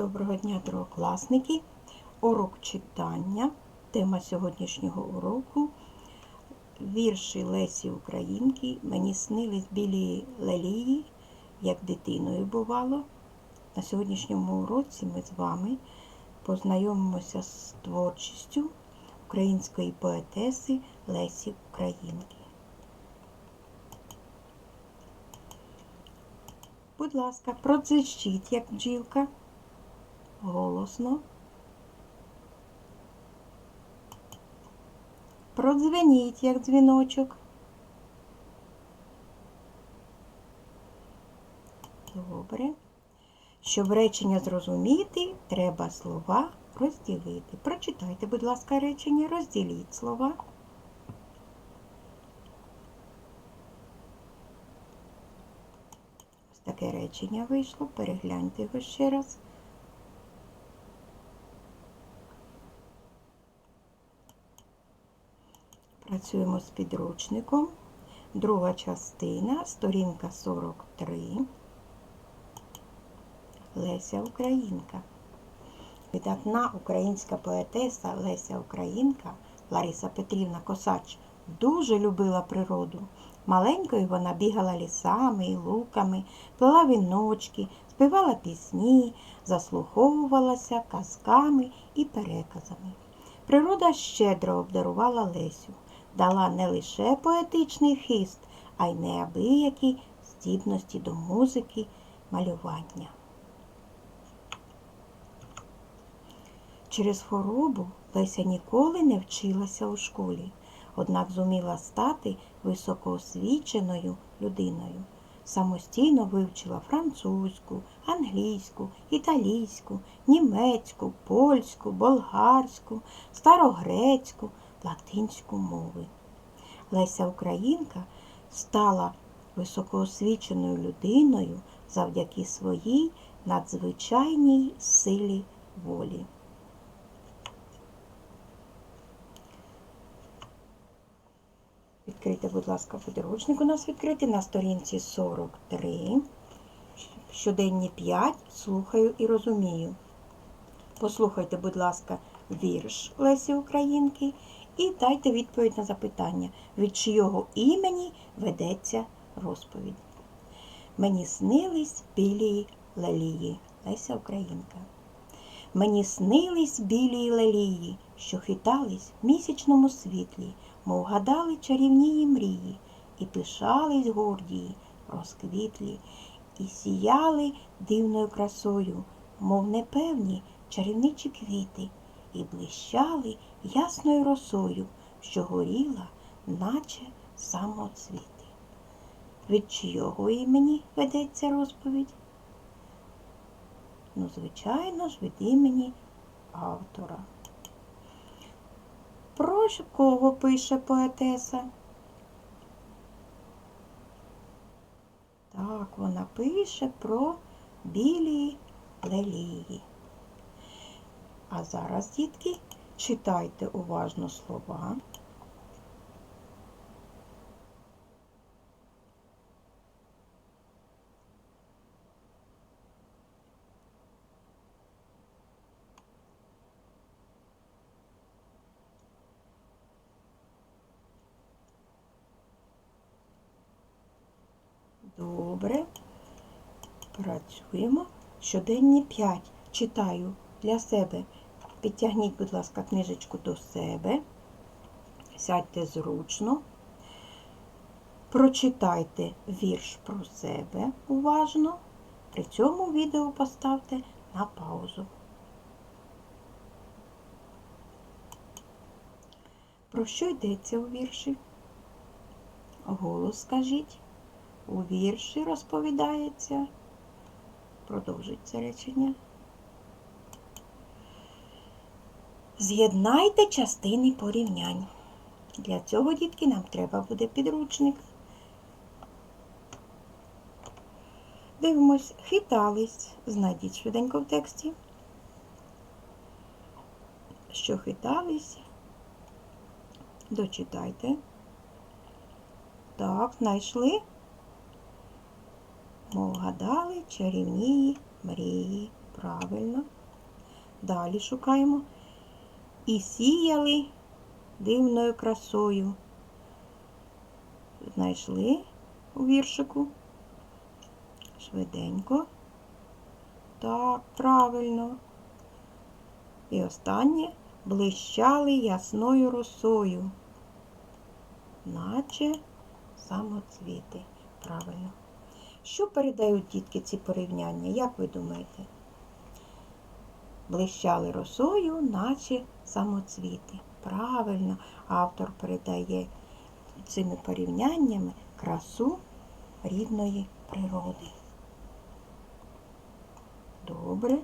Доброго дня, другокласники. Урок читання. Тема сьогоднішнього уроку вірші Лесі Українки. Мені снились білі лелії, як дитиною бувало. На сьогоднішньому уроці ми з вами познайомимося з творчістю української поетеси Лесі Українки. Будь ласка, продзищіть, як бджілка. Голосно. Продзвеніть, як дзвіночок. Добре. Щоб речення зрозуміти, треба слова розділити. Прочитайте, будь ласка, речення, розділіть слова. Ось таке речення вийшло. Перегляньте його ще раз. Працюємо з підручником. Друга частина, сторінка 43. Леся Українка. Видатна українська поетеса Леся Українка Лариса Петрівна Косач дуже любила природу. Маленькою вона бігала лісами і луками, плела віночки, співала пісні, заслуховувалася казками і переказами. Природа щедро обдарувала Лесю, дала не лише поетичний хист, а й неабиякі здібності до музики, малювання. Через хворобу Леся ніколи не вчилася у школі, однак зуміла стати високоосвіченою людиною. Самостійно вивчила французьку, англійську, італійську, німецьку, польську, болгарську, старогрецьку, латинську мови. Леся Українка стала високоосвіченою людиною завдяки своїй надзвичайній силі волі. Відкрийте, будь ласка, підручник у нас відкритий на сторінці 43. Щоденні 5. Слухаю і розумію. Послухайте, будь ласка, вірш Лесі Українки і дайте відповідь на запитання, від чийого імені ведеться розповідь. Мені снились білі лелії. Леся Українка. Мені снились білі лелії, що хитались в місячному світлі, мов гадали чарівнії мрії, і пишались гордії, розквітлі, і сіяли дивною красою, мов непевні чарівничі квіти, і блищали ясною росою, що горіла, наче самоцвіти. Від чийого імені ведеться розповідь? Ну, звичайно ж, від імені автора. Про кого пише поетеса? Так, вона пише про білі лелії. А зараз, дітки, читайте уважно слова. Добре. Працюємо. Щоденні 5. Читаю для себе. Підтягніть, будь ласка, книжечку до себе. Сядьте зручно. Прочитайте вірш про себе уважно. При цьому відео поставте на паузу. Про що йдеться у вірші? Голос скажіть. У вірші розповідається. Продовжується речення. З'єднайте частини порівнянь. Для цього, дітки, нам треба буде підручник. Дивимось, хитались. Знайдіть швиденько в тексті. Що хитались? Дочитайте. Так, знайшли. Мов гадали чарівні мрії Правильно. Далі шукаємо. І сіяли дивною красою. Знайшли у віршику. Швиденько. Так, правильно. І останнє блищали ясною росою, наче самоцвіти. Правильно. Що передають дітки ці порівняння? Як ви думаєте? Блищали росою, наче самоцвіти. Правильно, автор передає цими порівняннями красу рідної природи. Добре.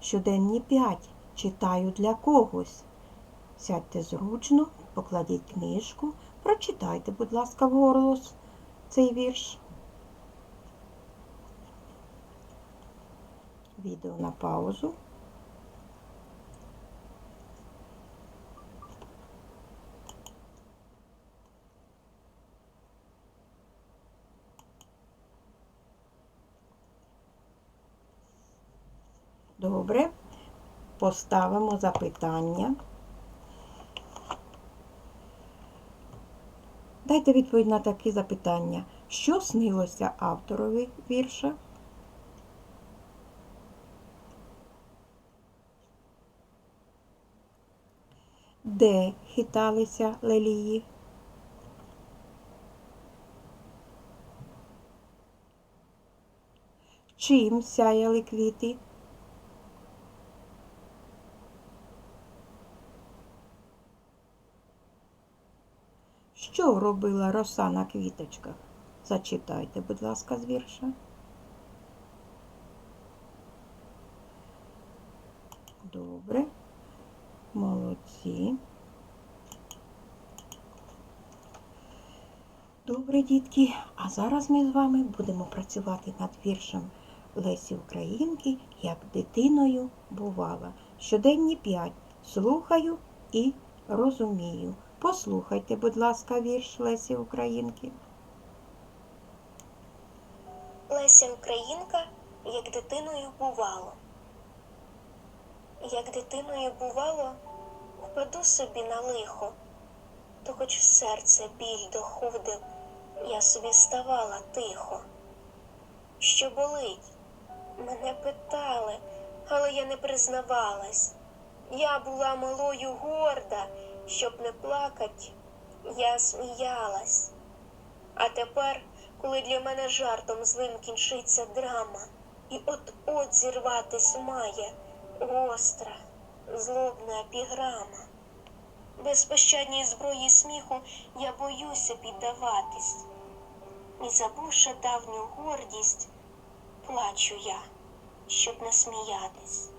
Щоденні п'ять. Читаю для когось. Сядьте зручно, покладіть книжку, прочитайте, будь ласка, вголос цей вірш. Відео на паузу. Добре. Поставимо запитання. Дайте відповідь на такі запитання. Що снилося авторові вірша? Де хиталися лелії? Чим сяяли квіти? Що робила роса на квіточках? Зачитайте, будь ласка, з вірша. Добре. Молодці. Добре, дітки. А зараз ми з вами будемо працювати над віршем Лесі Українки, як дитиною бувала. Щоденні п'ять. Слухаю і розумію. Послухайте, будь ласка, вірш Лесі Українки. Леся Українка, як дитиною бувало. Як дитиною бувало, впаду собі на лихо, то хоч в серце біль доходив, я собі ставала тихо. Що болить? Мене питали, але я не признавалась. Я була малою горда, щоб не плакать, я сміялась. А тепер, коли для мене жартом злим кінчиться драма, і от-от зірватись має гостра, злобна епіграма. Безпощадній зброї сміху я боюся піддаватись, і забувши давню гордість, плачу я, щоб не сміятись.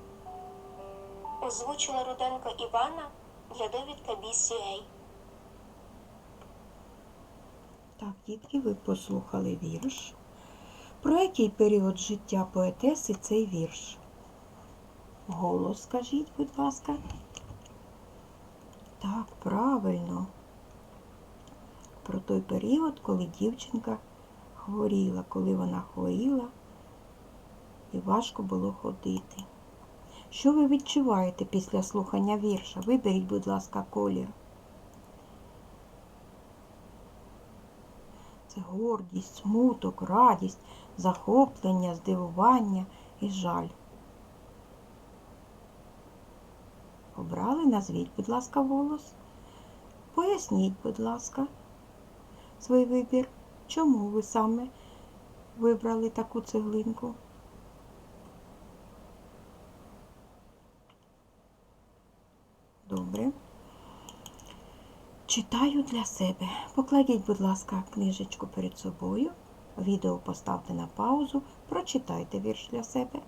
Озвучила Руденко Івана для довідка BCA. Так, дітки, ви послухали вірш. Про який період життя поетеси цей вірш? Голос скажіть, будь ласка. Так, правильно. Про той період, коли дівчинка хворіла, коли вона хворіла і важко було ходити. Що ви відчуваєте після слухання вірша? Виберіть, будь ласка, колір. Це гордість, смуток, радість, захоплення, здивування і жаль. Обрали, назвіть, будь ласка, голос. Поясніть, будь ласка, свій вибір. Чому ви саме вибрали таку цеглинку? Добре. Читаю для себе. Покладіть, будь ласка, книжечку перед собою. Відео поставте на паузу. Прочитайте вірш для себе.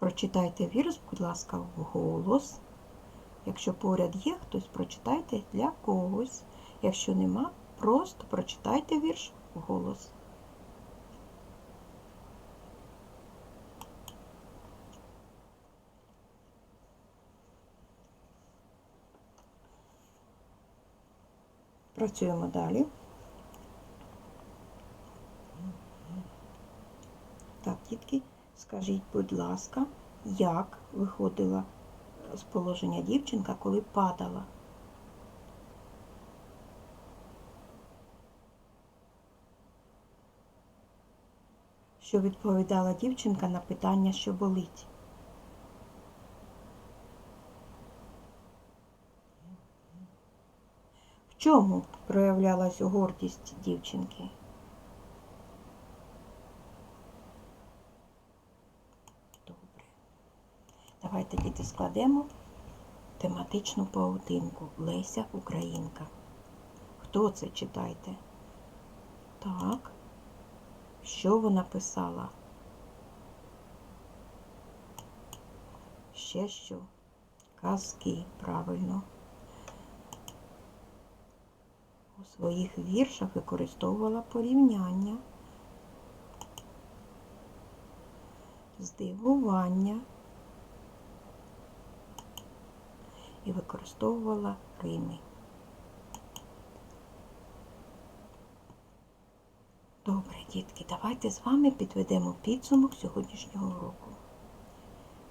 Прочитайте вірш, будь ласка, вголос. Якщо поряд є хтось, прочитайте для когось. Якщо нема, просто прочитайте вірш вголос. Працюємо далі. Так, дітки, скажіть, будь ласка, як виходила з положення дівчинка, коли падала? Що відповідала дівчинка на питання, що болить? В чому проявлялась гордість дівчинки? Добре. Давайте діти складемо тематичну паутинку. Леся Українка. Хто це читайте? Так. Що вона писала? Ще що? Казки, правильно. У своїх віршах використовувала порівняння, здивування і використовувала рими. Добре, дітки, давайте з вами підведемо підсумок сьогоднішнього уроку.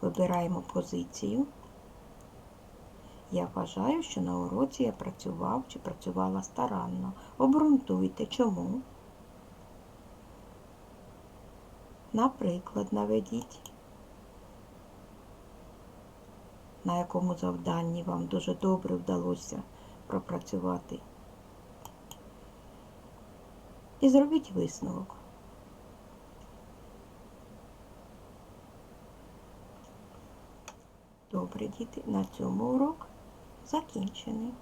Вибираємо позицію. Я вважаю, що на уроці я працював чи працювала старанно. Обґрунтуйте чому. Наприклад, наведіть, на якому завданні вам дуже добре вдалося пропрацювати. І зробіть висновок. Добре, діти, на цьому урок закінчений.